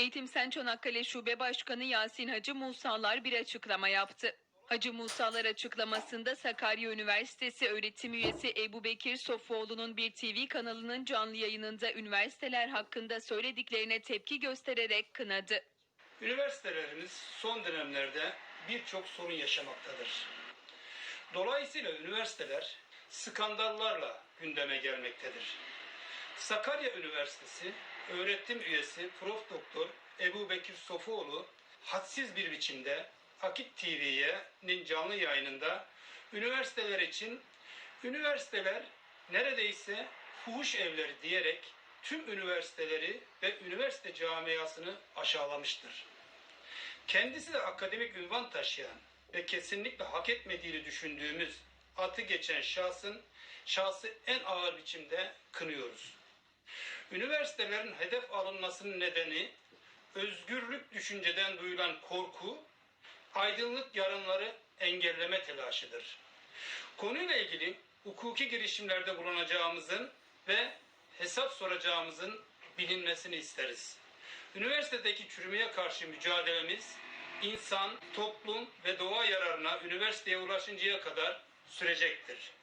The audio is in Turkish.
Eğitim Sen Çanakkale Şube Başkanı Yasin Hacı Musalar bir açıklama yaptı. Hacı Musalar açıklamasında Sakarya Üniversitesi öğretim üyesi Ebu Bekir Sofuoğlu'nun bir TV kanalının canlı yayınında üniversiteler hakkında söylediklerine tepki göstererek kınadı. Üniversitelerimiz son dönemlerde birçok sorun yaşamaktadır. Dolayısıyla üniversiteler skandallarla gündeme gelmektedir. Sakarya Üniversitesi öğretim üyesi Prof. Doktor Ebu Bekir Sofuoğlu hadsiz bir biçimde Akit TV'nin canlı yayınında üniversiteler için üniversiteler neredeyse fuhuş evleri diyerek tüm üniversiteleri ve üniversite camiasını aşağılamıştır. Kendisi de akademik ünvan taşıyan ve kesinlikle hak etmediğini düşündüğümüz atı geçen şahsın şahsı en ağır biçimde kınıyoruz. Üniversitelerin hedef alınmasının nedeni özgürlük düşünceden duyulan korku, aydınlık yarınları engelleme telaşıdır. Konuyla ilgili hukuki girişimlerde bulunacağımızın ve hesap soracağımızın bilinmesini isteriz. Üniversitedeki çürümeye karşı mücadelemiz insan, toplum ve doğa yararına üniversiteye ulaşıncaya kadar sürecektir.